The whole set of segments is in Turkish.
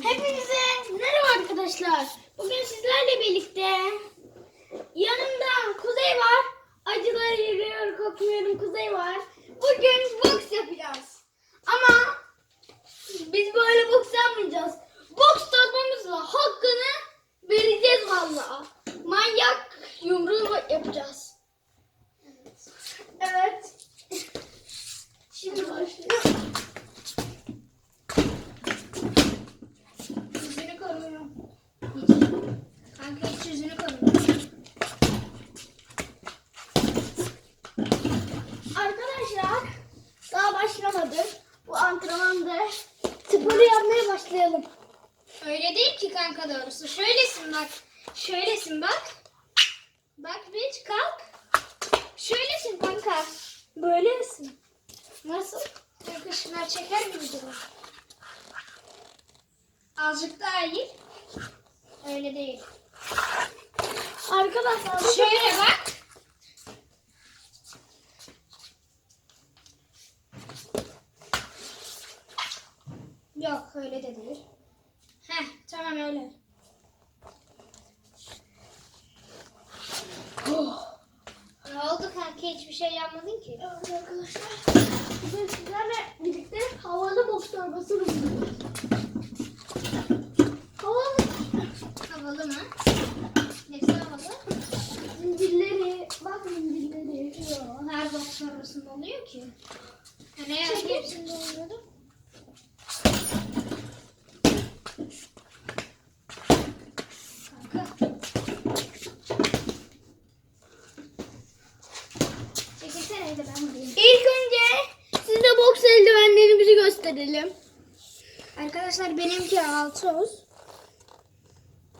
Hepinize merhaba arkadaşlar. Bugün sizlerle birlikte yanımda Kuzey var. Acıları yürüyor, kokmuyorum Kuzey var. Bugün boks yapacağız. Ama biz böyle boks yapmayacağız. Boks tatmamızla hakkını vereceğiz valla. Manyak yumruğu yapacağız. Evet. Şimdi başlıyor. Yüzünü koruyor. Hiç. Kanka hiç yüzünü koruyor. Arkadaşlar başlamadık. Bu antrenmanda sporu yapmaya başlayalım. Öyle değil ki kanka doğrusu. Şöylesin bak. Şöylesin bak. Bak bir kalk. Şöylesin kanka. Böylesin. Nasıl? Kanka şunlar çeker mi durum? Azıcık daha iyi. Öyle değil. Arkadaşlar Şöyle bak. Yok öyle de değil. Heh tamam öyle. Oh. Ne oldu kanka hiçbir şey yapmadın ki. Evet arkadaşlar. Bugün sizlerle birlikte havalı boks torbası yapıyoruz. Havalı Havalı mı? Nesi havalı? zincirleri, bak zincirleri. Yok her boks arasında oluyor ki. Yani hepsinde oluyordu? Kanka. Ben vurayım. İlk önce size boks eldivenlerimizi gösterelim. Arkadaşlar benimki Altos.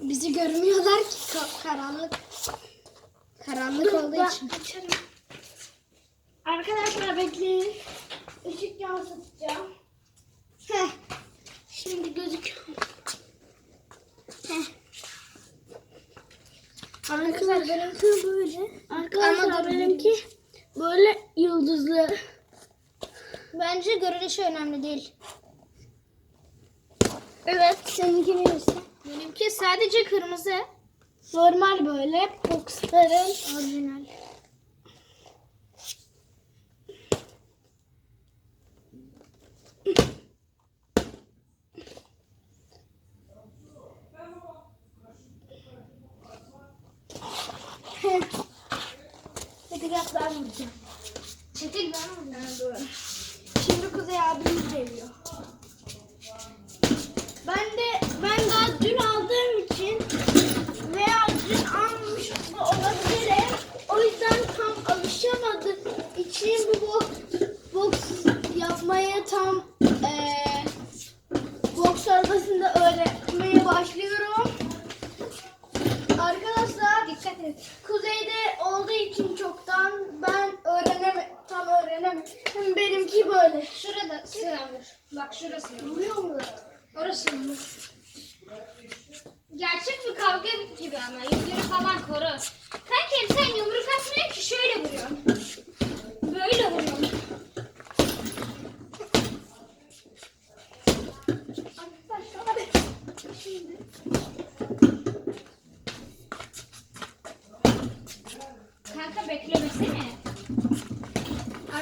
Bizi görmüyorlar ki ka- karanlık. Karanlık olduğu Ben için. açarım. Arkadaşlar bekleyin. Işık yansıtacağım. Heh. Şimdi gözüküyor. Heh. Arkadaşlar benimki böyle. Arkadaşlar dur, benimki böyle yıldızlı. Bence görünüşü önemli değil. Evet seninki neresi? Benimki sadece kırmızı. Normal böyle boksların Orijinal. Hadi gel ben vuracağım. Çekil ben vurayım. Şimdi Kuzey abimiz geliyor. Ben de ben daha öğrenemem. Benimki böyle. Şurada sıra vur. Bak şurası. Vuruyor mu? Orası mı? Gerçek bir kavga gibi ama yüzünü falan koru. Kanka sen yumruk atmıyor ki şöyle vuruyorsun. Böyle vuruyorsun. Arkadaşlar hadi. Şimdi. Kanka beklemesene.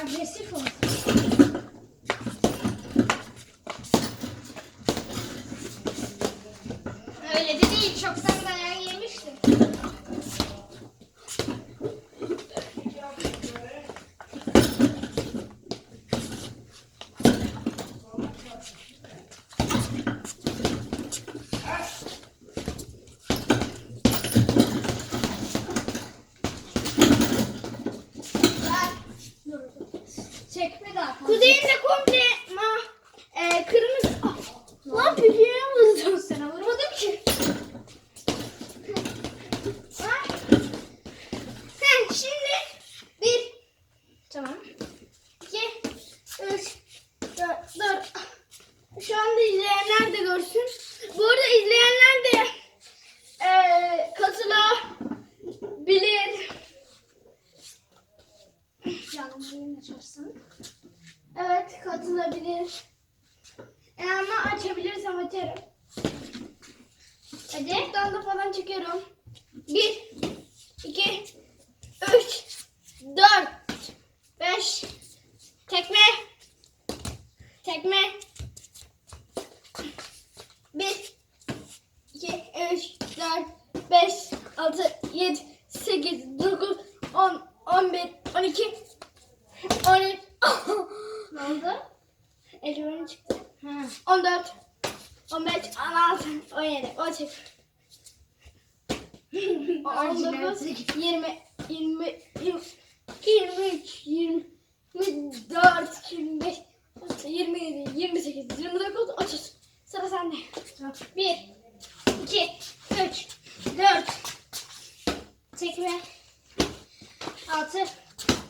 Agresif ol. Öyle de değil. Çoktan dayağı yemiştim. Çekme daha fazla. Kuzey'in de komple izleyenler de görsün. Bu arada izleyenler de e, katılabilir. Yardımcıyı açarsan. Evet katılabilir. E ama açabilirsem açarım. Hadi. Danda falan çekiyorum. Bir, iki, 5, 6, 7, 8, 9, 10, 11, 12, 13. ne oldu? Eldiven çıktı. Ha. 14, 15, 16, 17, 18. 19, 20, 20, 22, 23, 24, 25,